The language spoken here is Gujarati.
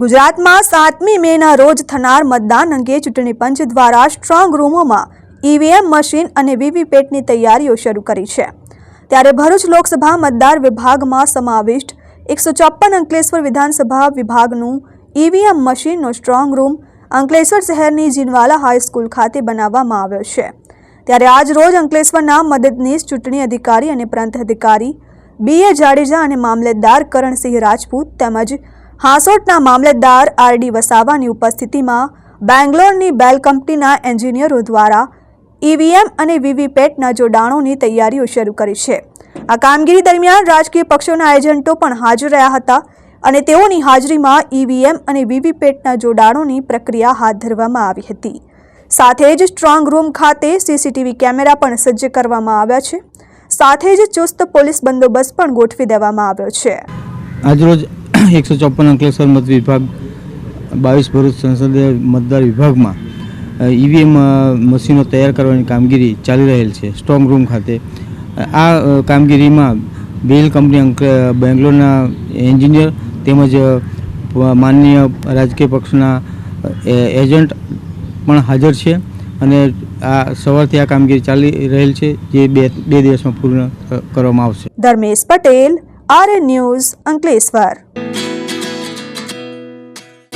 ગુજરાતમાં સાતમી મેના રોજ થનાર મતદાન અંગે ચૂંટણી પંચ દ્વારા સ્ટ્રોંગ રૂમોમાં ઈવીએમ મશીન અને વીવીપેટની તૈયારીઓ શરૂ કરી છે. ત્યારે ભરૂચ લોકસભા મતદાર વિભાગમાં સમાવિષ્ટ એકસો ચોપ્પન અંકલેશ્વર વિધાનસભા વિભાગનું ઈવીએમ મશીનનો સ્ટ્રોંગ રૂમ અંકલેશ્વર શહેરની જીનવાલા હાઈસ્કૂલ ખાતે બનાવવામાં આવ્યો છે. ત્યારે આજ રોજ અંકલેશ્વરના મદદનીશ ચૂંટણી અધિકારી અને પ્રાંત અધિકારી બી એ જાડેજા અને મામલતદાર કરણસિંહ રાજપૂત તેમજ હાંસોટના મામલતદાર આર ડી વસાવાની ઉપસ્થિતિમાં બેંગ્લોરની બેલ કંપનીના એન્જિનિયરો દ્વારા ઈવીએમ અને વીવીપેટના જોડાણોની તૈયારીઓ શરૂ કરી છે. આ કામગીરી દરમિયાન રાજકીય પક્ષોના એજન્ટો પણ હાજર રહ્યા હતા અને તેઓની હાજરીમાં ઈવીએમ અને વીવીપેટના જોડાણોની પ્રક્રિયા હાથ ધરવામાં આવી હતી. સાથે જ સ્ટ્રોંગ રૂમ ખાતે સીસીટીવી કેમેરા પણ સજ્જ કરવામાં આવ્યા છે. સાથે જ ચુસ્ત પોલીસ બંદોબસ્ત પણ ગોઠવી દેવામાં આવ્યો છે. આજરોજ એકસો ચોપન અંકલેશ્વર મત વિભાગ, બાવીસ ભરૂચ સંસદીય મતદાર વિભાગમાં ઈવીએમ મશીનો તૈયાર કરવાની કામગીરી ચાલી રહેલ છે, સ્ટ્રોંગ રૂમ ખાતે. આ કામગીરીમાં બેલ કંપની બેંગ્લોરના એન્જિનિયર તેમજ માનનીય રાજકીય પક્ષના એજન્ટ પણ હાજર છે અને આ સવારથી આ કામગીરી ચાલી રહેલ છે, જે બે બે દિવસમાં પૂર્ણ કરવામાં આવશે. Dharmesh Patel R news Ankleshwar.